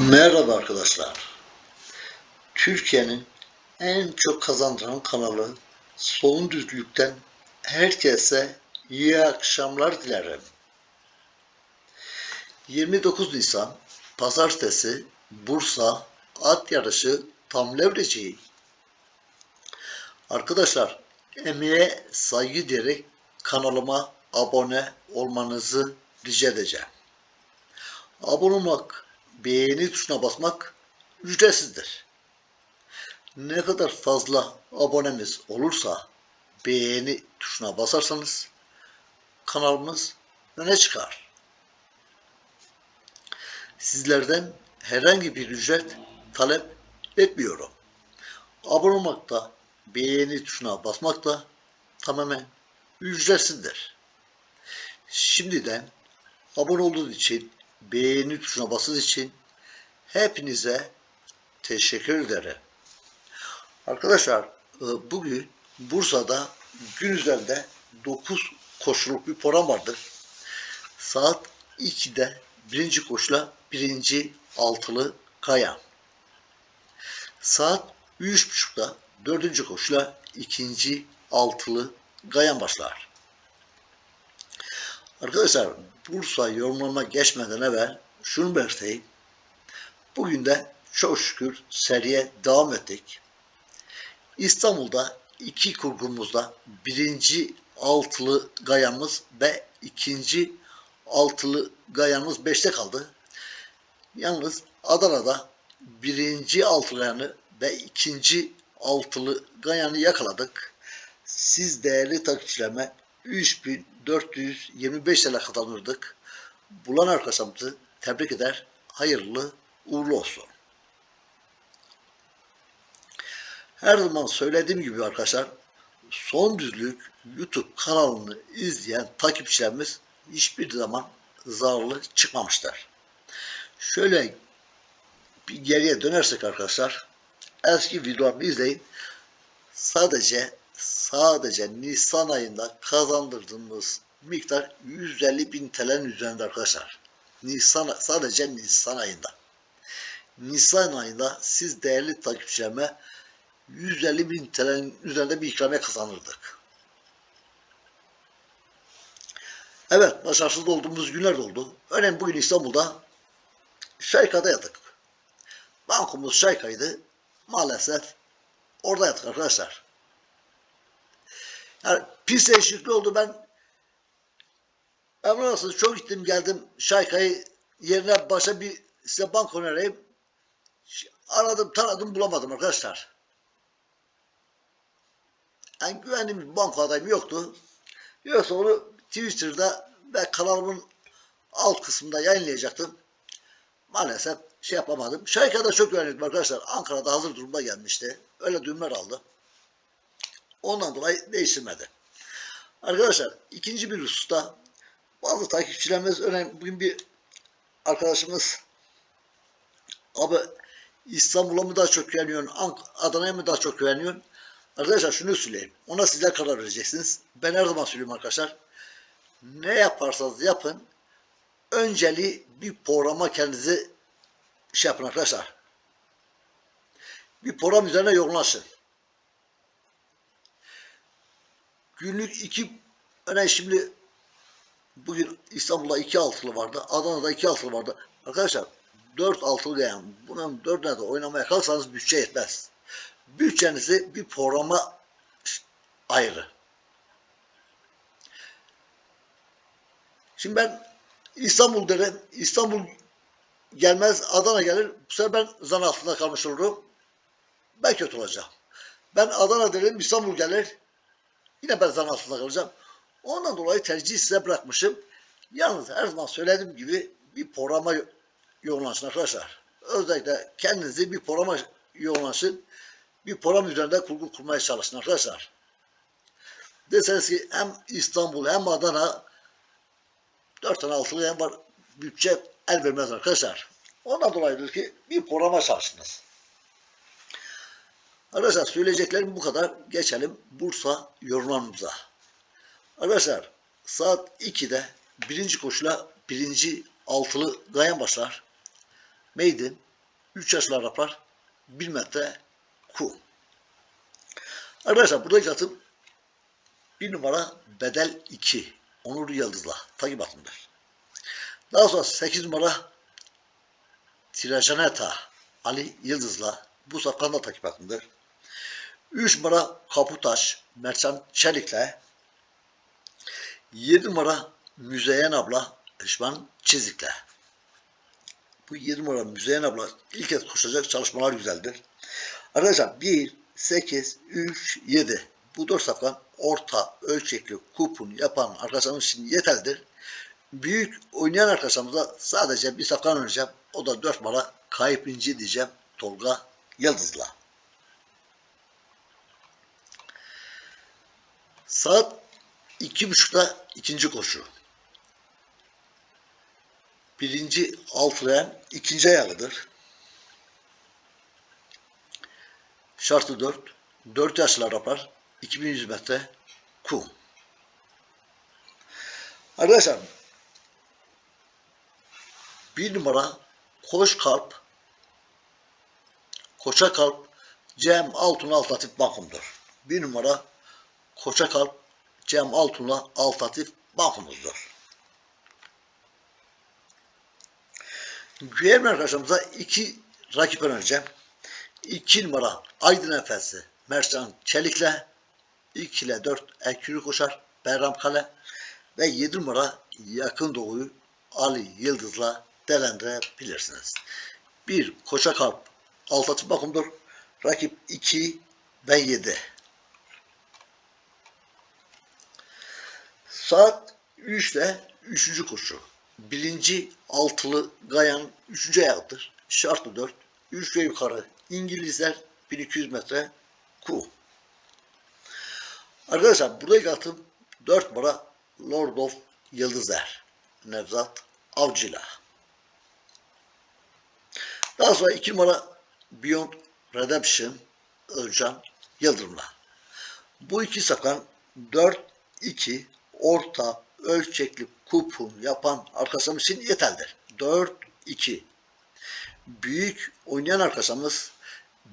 Merhaba arkadaşlar. Türkiye'nin en çok kazandıran kanalı Son Düzlük'ten herkese iyi akşamlar dilerim. 29 Nisan Pazartesi Bursa At Yarışı tam levreci. Arkadaşlar emeğe saygı diyerek kanalıma abone olmanızı rica edeceğim. Abone olmak, beğeni tuşuna basmak ücretsizdir. Ne kadar fazla abonemiz olursa beğeni tuşuna basarsanız kanalımız öne çıkar. Sizlerden herhangi bir ücret talep etmiyorum. Abone olmak da beğeni tuşuna basmak da tamamen ücretsizdir. Şimdiden abone olduğunuz için, beğeni tuşuna basınız için hepinize teşekkür ederim. Arkadaşlar e, bugün Bursa'da gün üzerinde 9 koşuluk bir program vardı. Saat 2'de birinci koşula birinci altılı kaya. Saat 3.30'da dördüncü koşula ikinci altılı gayan başlar. Arkadaşlar Bursa yorumlama geçmeden evvel şunu belirteyim. Bugün de çok şükür seriye devam ettik. İstanbul'da iki kurgumuzda birinci altılı gayamız ve ikinci altılı gayamız beşte kaldı. Yalnız Adana'da birinci altılı gayanı ve ikinci altılı gayanı yakaladık. Siz değerli takipçilerime 3425 TL kazanırdık. Bulan arkadaşlarımızı tebrik eder. Hayırlı uğurlu olsun. Her zaman söylediğim gibi arkadaşlar Son Düzlük YouTube kanalını izleyen takipçilerimiz hiçbir zaman zararlı çıkmamışlar. Şöyle bir geriye dönersek arkadaşlar eski videolarımı izleyin. Sadece sadece Nisan ayında kazandırdığımız miktar 150 bin TL'nin üzerinde arkadaşlar. Nisan sadece Nisan ayında. Nisan ayında siz değerli takipçilerime 150 bin TL'nin üzerinde bir ikramiye kazanırdık. Evet, başarısız olduğumuz günler oldu. Örneğin bugün İstanbul'da Şayka'da yattık. Bankumuz Şayka'ydı. Maalesef orada yattık arkadaşlar. Yani pis değişikliği oldu. Ben Emre çok gittim geldim Şayka'yı yerine başa bir size bank önereyim. Aradım taradım bulamadım arkadaşlar. Yani güvendiğim bir banka adayım yoktu. Yoksa onu Twitter'da ve kanalımın alt kısmında yayınlayacaktım. Maalesef şey yapamadım. Şayka'da çok güvenliydim arkadaşlar. Ankara'da hazır durumda gelmişti. Öyle düğümler aldı. Ondan dolayı değiştirmedi. Arkadaşlar ikinci bir hususta bazı takipçilerimiz örneğin bugün bir arkadaşımız abi İstanbul'a mı daha çok güveniyorsun, Adana'ya mı daha çok güveniyorsun? Arkadaşlar şunu söyleyeyim. Ona sizler karar vereceksiniz. Ben her zaman söylüyorum arkadaşlar. Ne yaparsanız yapın. Önceliği bir programa kendinizi şey yapın arkadaşlar. Bir program üzerine yoğunlaşın. Günlük iki örneğin şimdi bugün İstanbul'da iki altılı vardı. Adana'da iki altılı vardı. Arkadaşlar dört altılı yani bunun dördüne de oynamaya kalksanız bütçe yetmez. Bütçenizi bir programa ayrı. Şimdi ben İstanbul derim. İstanbul gelmez Adana gelir. Bu sefer ben zan altında kalmış olurum. Ben kötü olacağım. Ben Adana derim İstanbul gelir. Yine ben zan altında kalacağım. Ondan dolayı tercihi size bırakmışım. Yalnız her zaman söylediğim gibi bir programa yoğunlaşın arkadaşlar. Özellikle kendinizi bir programa yoğunlaşın. Bir program üzerinde kurgu kurmaya çalışın arkadaşlar. Deseniz ki hem İstanbul hem Adana dört tane altılı var. Bütçe el vermez arkadaşlar. Ondan dolayıdır ki bir programa çalıştınız. Arkadaşlar söyleyeceklerim bu kadar. Geçelim Bursa yorumlarımıza. Arkadaşlar saat 2'de birinci koşula birinci altılı gayan başlar. Maiden 3 yaşlı Araplar 1 metre ku. Arkadaşlar buradaki atım 1 numara bedel 2. Onur Yıldız'la takip atımdır. Daha sonra 8 numara Tirajaneta Ali Yıldız'la bu safkan takip atımdır. 3 numara Kaputaş Mercan Çelik'le 7 numara Müzeyyen abla Işman Çizik'le. Bu 7 numara Müzeyyen abla ilk kez koşacak çalışmalar güzeldir. Arkadaşlar 1, 8, 3, 7. Bu 4 safkan orta ölçekli kupon yapan arkadaşlarımız için yeterlidir. Büyük oynayan arkadaşlarımıza sadece bir safkan oynayacağım. O da 4 numara Kayıp İnci diyeceğim. Tolga Yıldız'la. Saat iki buçukta ikinci koşu. Birinci altılayan ikinci ayağıdır. Şartı 4. 4 yaşlı Araplar 2100 metre kum. Arkadaşlar bir numara Koş Kalp Koça Kalp Cem Altun Altatif Bakım'dır. Bir numara Koça Kalp Cem Altun'la Altatif Bakım'ızdır. Güvenli arkadaşlarımıza iki rakip önereceğim. 2 numara Aydın Efesi Mercan Çelik'le 2 ile 4 Ekürü Koşar Berram Kale ve 7 numara Yakın Doğu'yu Ali Yıldız'la değerlendirebilirsiniz. 1 Koça Kalp Altatı bakımdır. Rakip 2 ve 7. Saat 3'te 3. koşu. Birinci altılı Gayan 3. ayağıdır. Şartlı 4. 3 ve yukarı İngilizler 1200 metre ku. Arkadaşlar buradaki atım 4 numara Lord of Yıldızlar. Nevzat Avcıla. Daha sonra 2 numara Beyond Redemption Özcan Yıldırım'la. Bu iki sakan 4-2 orta ölçekli kupon yapan arkadaşımız için yeterlidir. 4-2. Büyük oynayan arkadaşımız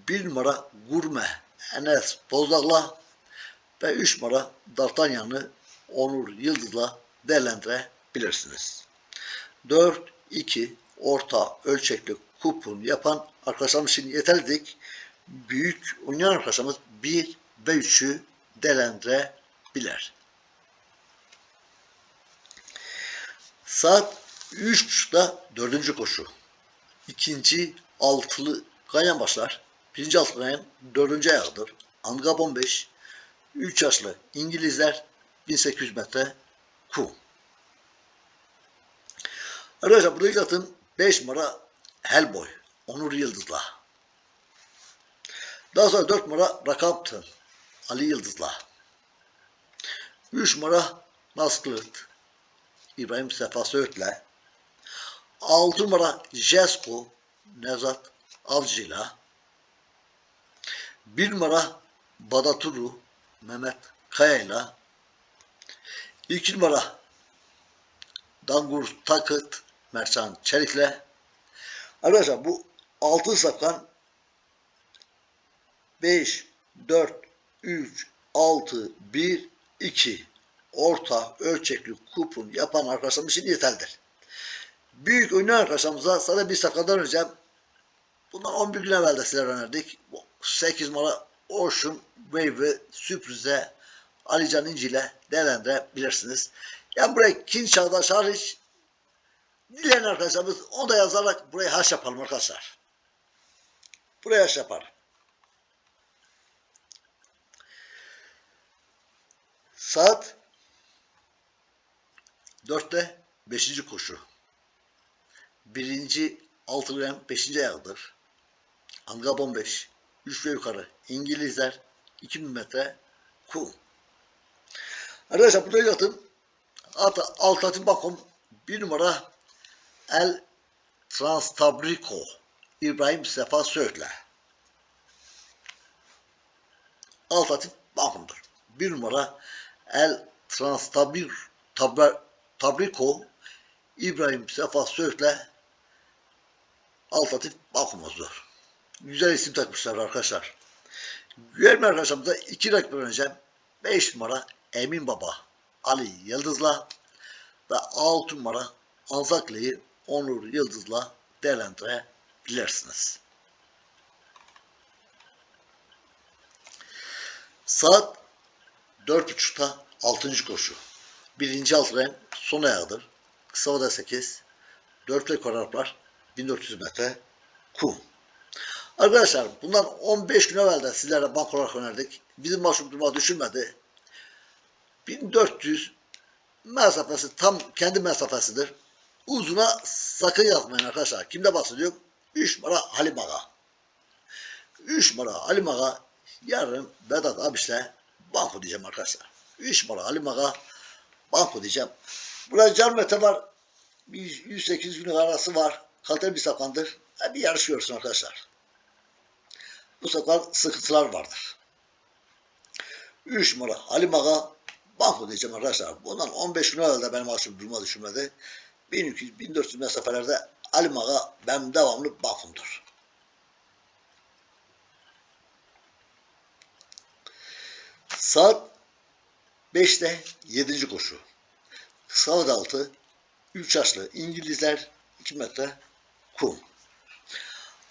1 numara Gurme Enes Bozdağ'la ve 3 numara D'Artagnan'ı Onur Yıldız'la değerlendirebilirsiniz. 4-2 orta ölçekli kupon yapan arkadaşlarımız için yeterlidik. Büyük oynayan arkadaşlarımız 1 ve 3'ü değerlendirebilir. Saat 3.30'da dördüncü koşu. İkinci altılı ganyan başlar. Birinci altılı ganyan dördüncü ayağıdır. Angab 15. 3 yaşlı İngilizler 1800 metre ku. Arkadaşlar buradaki atın 5 numara Hellboy. Onur Yıldız'la. Daha sonra 4 numara Rakaptın. Ali Yıldız'la. 3 numara Nasklırt. İbrahim Sefa Söğüt'le. 6 numara Jesko. Nevzat Avcı'yla. 1 numara Badaturu. Mehmet Kaya'yla. 2 numara Dangur Takıt. Mersan Çelik'le. Arkadaşlar bu altın safkan 5, 4, 3, 6, 1, 2 orta ölçekli kupon yapan arkadaşlarımız için yeterlidir. Büyük oynayan arkadaşlarımıza sadece bir safkadan önce bundan 11 gün evvel de sizlere önerdik. 8 numara Ocean Wave sürprize Alican İnci ile değerlendirebilirsiniz. Yani buraya Kin Çağdaş hariç Dileyen arkadaşlarımız onu da yazarak buraya haş yapalım arkadaşlar. Buraya haş yapalım. Saat 4'te 5. koşu. Birinci altılayan 5. ayağıdır. Angab 15. 3 ve yukarı. İngilizler 2000 metre ku. Arkadaşlar buraya yatın. Alt, alt atın bakın. Bir numara El Transtabrico İbrahim Sefa Söğütle. Alfatif bakımdır. Bir numara El Transtabir Tabrico İbrahim Sefa Söğütle alternatif bankomuzdur. Güzel isim takmışlar arkadaşlar. Güvenli arkadaşlarımıza iki rakip önce 5 numara Emin Baba Ali Yıldız'la ve 6 numara Anzaklı'yı Onur Yıldız'la değerlendirebilirsiniz. Saat 4.30'da 6. koşu. Birinci alt renk son ayağıdır. Kısa oda 8. 4 rekor Araplar 1400 metre kum. Arkadaşlar bundan 15 gün evvel de sizlere bank olarak önerdik. Bizim mahsup duruma düşürmedi. 1400 mesafesi tam kendi mesafesidir. Uzuna sakın yazmayın arkadaşlar. Kimde bahsediyorum? 3 numara Halim Ağa. 3 numara Halim Ağa yarın Vedat Abiş'le banko diyeceğim arkadaşlar. 3 numara Halim Ağa banko diyeceğim. Burada Can Mete var. Bir 108 günlük arası var. Kaliteli bir sapandır. Bir yarışıyorsun arkadaşlar. Bu sefer sıkıntılar vardır. 3 numara Halim Ağa banko diyeceğim arkadaşlar. Bundan 15 gün evvel de benim açım durma düşürmedi. 1200-1400 mesafelerde Halim Ağa benim devamlı bankomdur. Saat 5'te 7. koşu. Saat altı 3 yaşlı İngilizler 2 metre kum.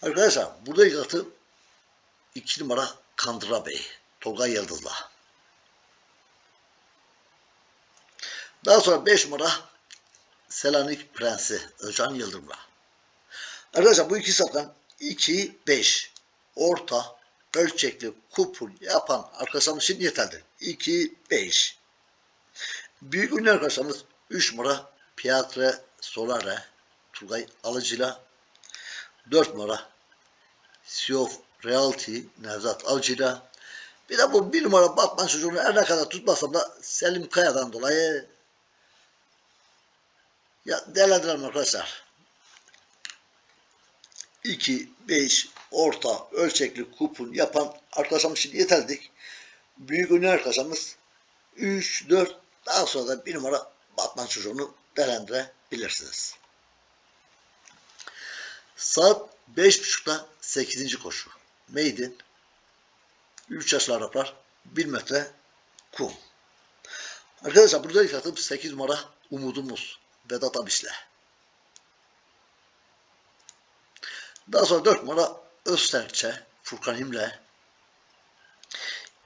Arkadaşlar burada ilk atı 2 numara Kandıra Bey. Tolga Yıldız'la. Daha sonra 5 numara Selanik Prensi Özcan Yıldırım'la. Arkadaşlar bu iki satran 2-5 orta ölçekli kupul yapan arkadaşlarımız için yeterli. 2-5 Büyük ünlü arkadaşlarımız 3 numara Piatre Solare Turgay Alıcı'yla 4 numara Sea of Reality Nevzat Avcı'yla bir de bu bir numara Batman çocuğunu her ne kadar tutmasam da Selim Kaya'dan dolayı ya değerlendirelim arkadaşlar. 2, 5, orta, ölçekli kupon yapan arkadaşlarımız için yeterdik. Büyük ünlü arkadaşlarımız 3, 4, daha sonra da bir numara Batman çocuğunu değerlendirebilirsiniz. Saat 5.30'da 8. koşu. Maiden 3 yaşlı Araplar 1 metre kum. Arkadaşlar burada ilk atım 8 numara Umudumuz Vedat Abiş'le. Daha sonra 4 numara Özserçe Furkan İmle.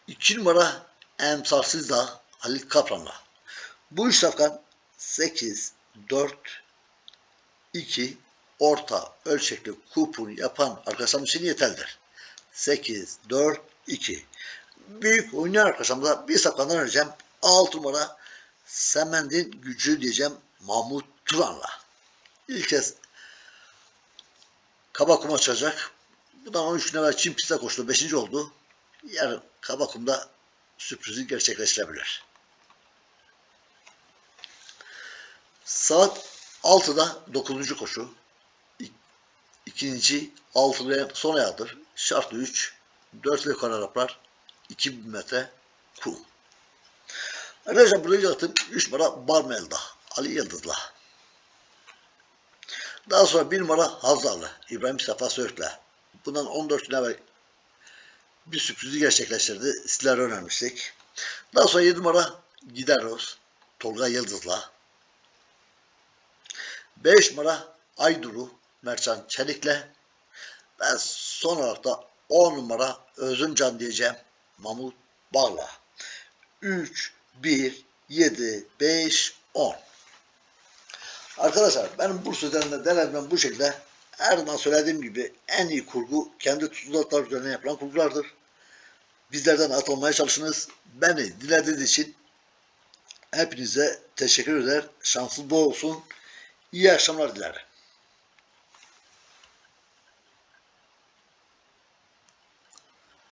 2 numara Emsalsız da Halil Kaplan'la. Bu üç safkan 8, 4, 2, orta ölçekli kupon yapan arkadaşlarımız için yeterlidir. 8, 4, 2. Büyük oynayan arkadaşlarımıza bir safkandan öneceğim. 6 numara Semend'in gücü diyeceğim Mahmut Turan'la. İlk kez Kabakum açacak. Bundan 13 gün evvel Çin piste koştu. 5. oldu. Yarın Kabakum'da sürprizi gerçekleştirebilir. Saat 6'da 9. koşu. İkinci altılı son ayağıdır. Şartlı 3. 4 yukarı Araplar. 2000 metre kum. Arkadaşlar buraya attım 3 numara Barmelda. Ali Yıldız'la. Daha sonra 1 numara Hazarlı. İbrahim Safa Söğüt'le. Bundan 14 gün evvel bir sürprizi gerçekleştirdi. Sizlere önermiştik. Daha sonra 7 numara Gideros. Tolga Yıldız'la. 5 numara Ayduru Mercan Çelik'le ve son olarak da 10 numara Özümcan diyeceğim Mahmut Bağla. 3, 1, 7, 5, 10. Arkadaşlar benim Burs üzerinde denetmem bu şekilde. Her zaman söylediğim gibi en iyi kurgu kendi tuzlaklar üzerine yapılan kurgulardır. Bizlerden atılmaya çalışınız. Beni dilediğiniz için hepinize teşekkür eder. Şanslı bol olsun. İyi akşamlar dilerim.